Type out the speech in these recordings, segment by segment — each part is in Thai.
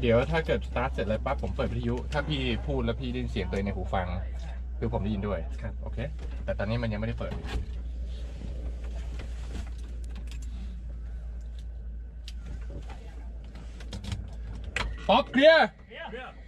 เดี๋ยวถ้าเกิดสตาร์ทเสร็จแล้วปั๊บผมเปิดวิทยุ ถ้าพี่พูดแล้วพี่ได้ยินเสียงตัวเองในหูฟัง คือผมได้ยินด้วยครับ โอเค แต่ตอนนี้มันยังไม่ได้เปิด ป๊อปเคลียร์โ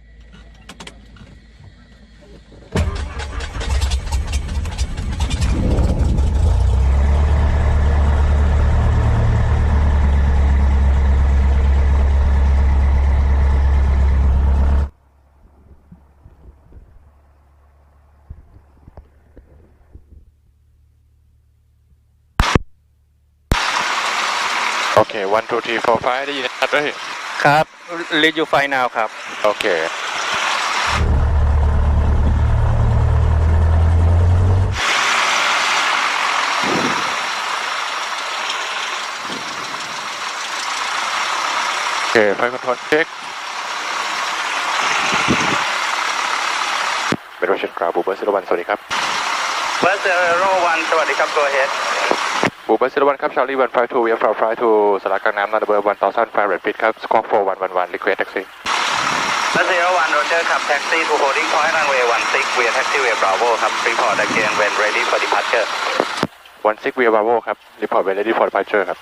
อเค one two three four five ได้ยินชัดเลยครับ read you find now ครับ โอเค โอเค ไฟคอนโทรลเช็คเป็นรัชนกราบูเบอร์ซิลวันสวัสดีครับเบอร์เซโรวันสวัสดีครับ go ahead บูเบอร์ซิลวันครับชาร์ลีวันไฟทูเวียฟลายทูสลากกลางน้ำนันเบอร์วันต่อซันไฟเรดฟิตครับสกอร์โฟวันวันวันรีเควสแท็กซี่เบอร์เซโรวันโรเจอร์ขับแท็กซี่ to holding point runway 16 we are taxi we are bravo ครับ report again when ready for departure วันซิกเวียบาโวครับรีพอร์ตเวลเลดี้ฟอร์ดพาเจอร์ครับ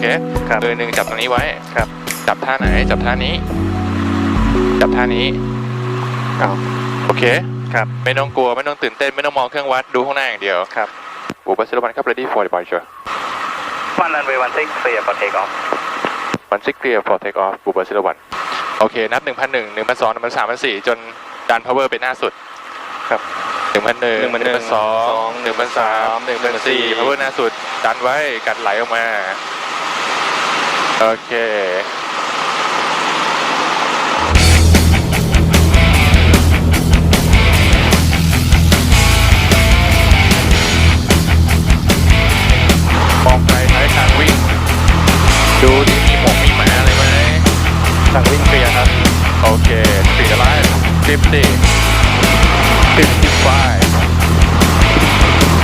เคครับมือหนึ่งจับตรงนี้ไว้ครับ จับท่าไหน จับท่านี้ จับท่านี้เอาโอเคครับไม่ต้องกลัวไม่ต้องตื่นเต้นไม่ต้องมองเครื่องวัดดูข้างหน้าอย่างเดียวครับบูบัสซิลวันครับ ready for departure one runway 16 clear for take off วันซิกเกียร์ for take off บูบัสซิลวันโอเค นับหนึ่งพันหนึ่งหนึ่งพันสองหนึ่งพันสามพันสี่จนดัน power ไปหน้าสุดครับหนึ่งพันหนึ่ง1,100หนึ่งพันสองหนึ่งพันสามหนึ่งพันสี่1,400 power หน้าสุดดันไว้กันไหลออกมา โอเคมองไกลท้ายทางวิ่ง ดูที่มีหมกมีหมาอะไรไหมทางวิ่งเคลียร์ครับ โอเคสีอะไร50 55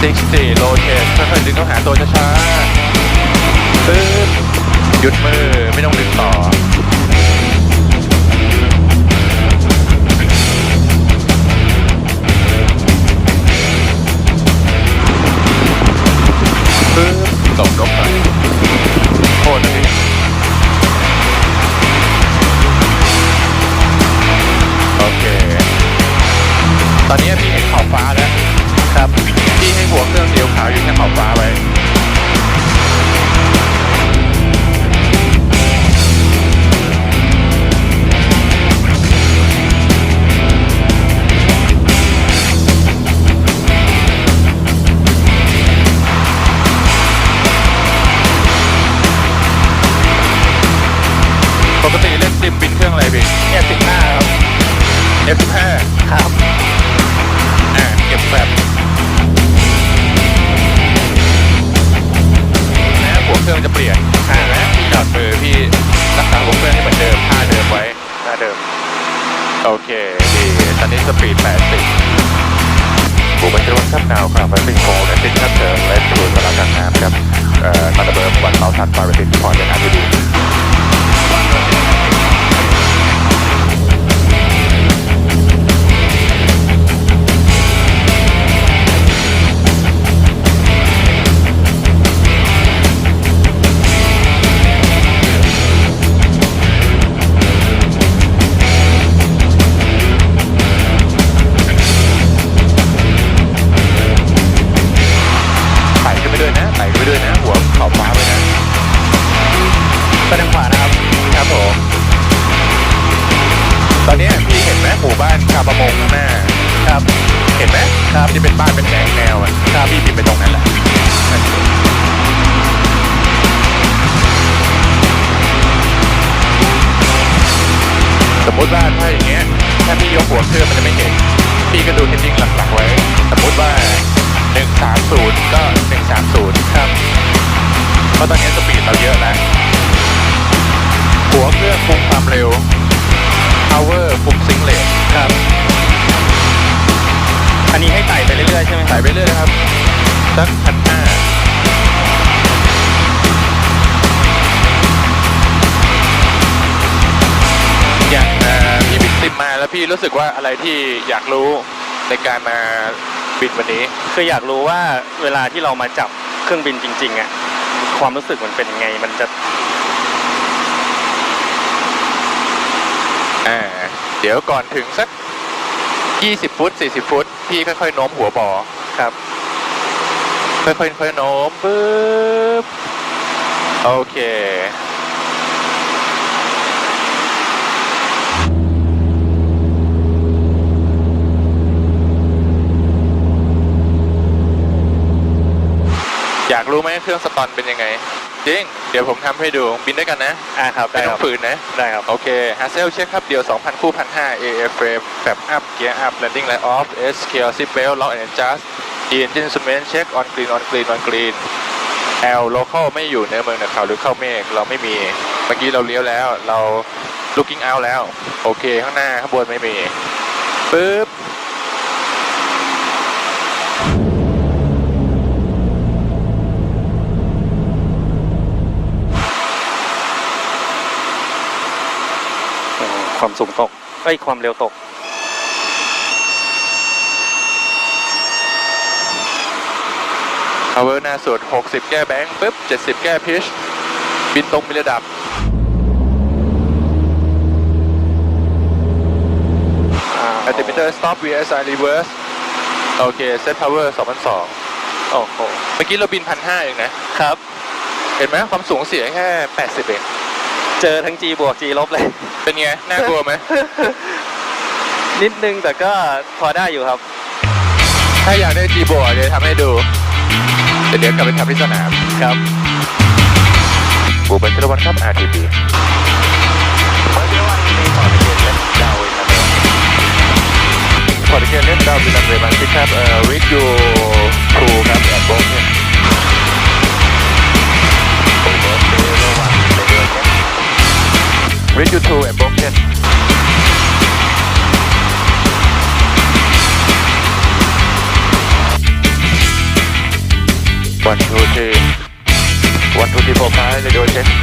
60โลเทนค่อยๆดึงเข้าหาตัวช้าๆ ยุดมือไม่ต้องดึงต่อ อ่าเก็บแบบนะหัวเครื่องจะเปลี่ยนอ่านะพี่หยอดมือพี่รักษาหัวเครื่องให้เหมือนเดิมท่าเดิมไว้หน้าเดิม โอเคดีตอนนี้สปีด 80บูบันเจอวันครับนาวครับมันเป็นโฟล์และติดครับเจอและสูนเวลากลางน้ำครับเอ่อมาตเบิร์มวันเตาทันฟาร์เรติดพอร์ตเป็นอาร์ทีดี หมู่บ้านชาวประมงข้างหน้าครับ เห็นไหมครับที่เป็นบ้านเป็นแนวแนวอะครับพี่บินไปตรงนั้นแหละสมมติว่าถ้าอย่างเงี้ยถ้าพี่ยกหัวเครื่องมันจะไม่เห็นพี่ก็ดูเทนดิ้งหลักๆไว้ สมมติว่า 130 ก็ 130 ครับ เพราะตอนนี้สปีดเราเยอะแล้วหัวเครื่องคุมความเร็ว power คุมซิงเลทครับ อันนี้ให้ไต่ไปเรื่อยๆใช่ไหมใส่ไปเรื่อยนะครับ สักพันห้าอย่างเอ่อพี่บินซิมมาแล้วพี่รู้สึกว่าอะไรที่อยากรู้ในการมาบินวันนี้ คืออยากรู้ว่าเวลาที่เรามาจับเครื่องบินจริงๆอะความรู้สึกมันเป็นยังไง มันจะ อ่าเดี๋ยวก่อนถึงสัก 20 ฟุต 40 ฟุต พี่ค่อยๆโน้มหัวบอครับ ค่อยๆค่อยๆโน้มปึ๊บโอเคอยากรู้ไหมเครื่องสตอนเป็นยังไง จริง เดี๋ยวผมทำให้ดูบินด้วยกันนะ อ่าครับไม่ได้ต้คอรับงฝืนนะ ได้ครับ โอเคฮัสเซลเช็คครับเดียว 2,000 คู่1,500 AF frame แบบ up gear up landing light off S scale seat belt lock and adjust E engine instrument check on green on green on green L local ไม่อยู่ในเมืองเหนือเขาหรือเข้าเมฆเราไม่มีเมื่อกี้เราเลี้ยวแล้ว เรา looking out แล้ว โอเค ข้างหน้าข้างบนไม่มีปึ๊บ โอ้ ความสูงตกไอ้ยความเร็วตก power หน้าสุด 60 แก้แบงค์ปึ๊บ 70 แก้พิช บินตรงมีระดับ altimeter stop VSI reverse โอเค set power 2,200โอ้โห เมื่อกี้เราบินพันห้าเองนะ ครับ เห็นไหมความสูงเสียแค่ 80 เอง เจอทั้ง G บวก G ลบเลย เป็นไง น่ากลัวไหม นิดนึงแต่ก็พอได้อยู่ครับ ถ้าอยากได้ G บวกเดี๋ยวทำให้ดู เดี๋ยวเดี๋ยวกลับไปทำที่สนาม ครับ บูบันเชลวันครับ RTB one two three one two three four five เล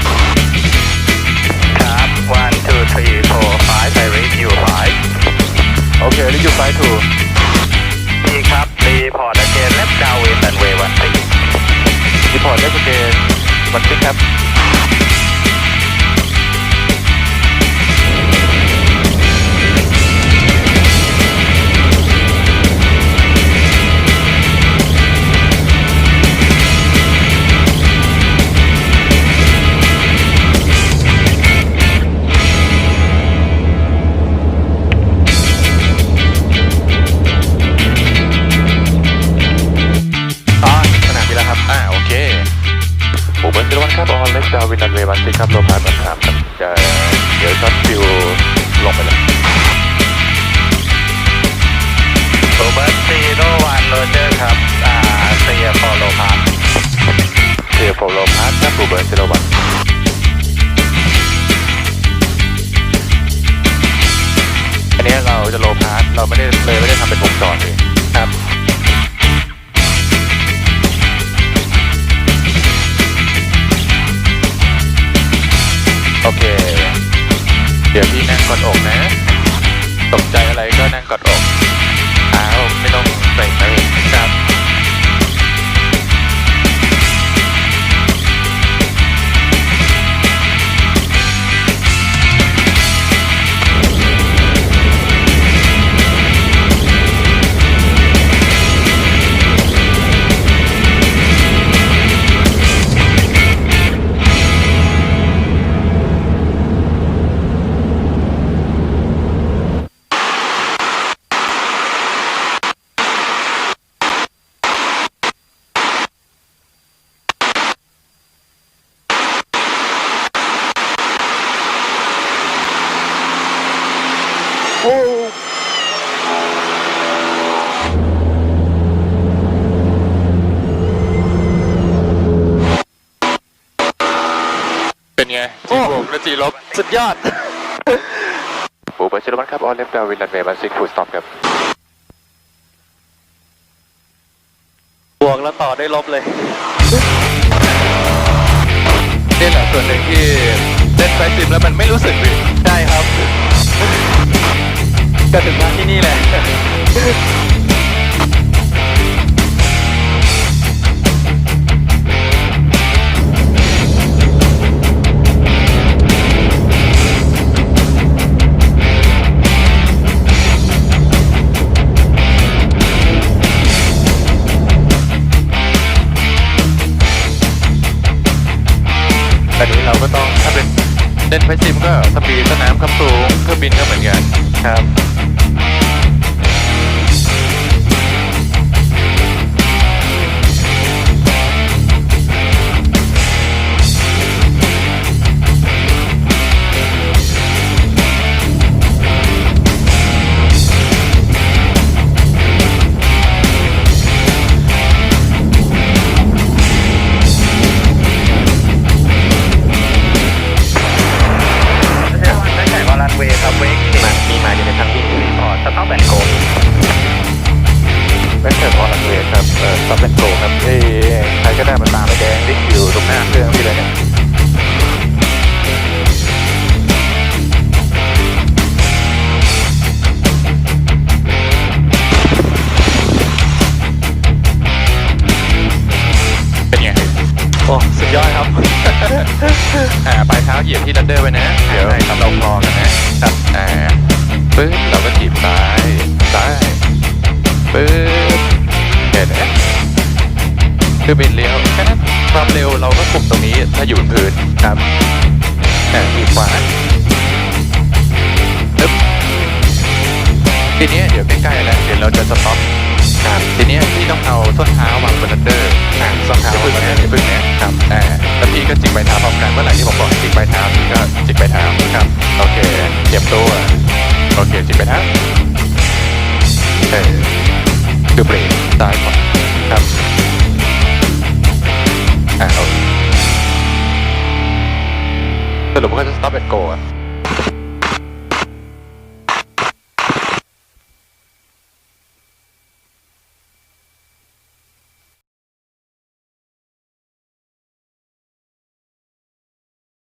าร์ตครับบูเบิร์นเจวันอันนี้เราจะโลพาร์ตเราไม่ได้เลยไม่ได้ทำเป็นวงจรเลยครับโอเค เดี๋ยวพี่นั่งกอดอกนะ ตกใจอะไรก็นั่งกอดอกอ้าวไม่ต้องเกรง จีบวกและจีลบสุดยอดปูเปิดชิลวันครับออนเลฟดาวินลันเวย์บันซิกฟูดสต็อปครับบวกแล้วต่อได้วยลบเลยนี่แหละส่วนหนึ่งที่เล่นไฟซิมแล้วมันไม่รู้สึกเลยใช่ครับ ก็ถึงมาที่นี่แหละ นี้เราก็ต้องถ้าเป็นเล่นไฟซิมก็สปีดสนามคำสูงเครื่องบินก็เหมือนกันครับ โอ้สุดยอดครับ อ่าปลายเท้าเหยียบที่ลันเดอร์ไว้นะ เดี๋ยวทำเราคลอกันนะครับอ่าปึ๊บเราก็ถีบซ้ายซ้ายปึ๊บเห็นไหมคือบินเลี้ยวแค่นั้นความเร็วเราก็คุมตรงนี้ถ้าอยู่บนพื้นครับอ่าถีบขวาปึ๊บทีเนี้ยเดี๋ยวใกล้ๆแล้วเดี๋ยวเราจะสต็อป ครับทีเนี้ยพี่ต้องเอาส้นเท้าวางบนลันเดอร์อ่าส้นเท้าพึ่งนะอย่าพึ่งนะครับอ่าแล้วพี่ก็จิกใบเท้าพร้อมกันเมื่อไหร่ที่ผมบอกให้จิกใบเท้าพี่ก็จิกใบเท้าครับโอเคเตรียมตัวโอเคจิกใบเท้าเออคือเบรกซ้ายขวาครับอ่าโอเคสรุปว่าก็จะ stop and go อะ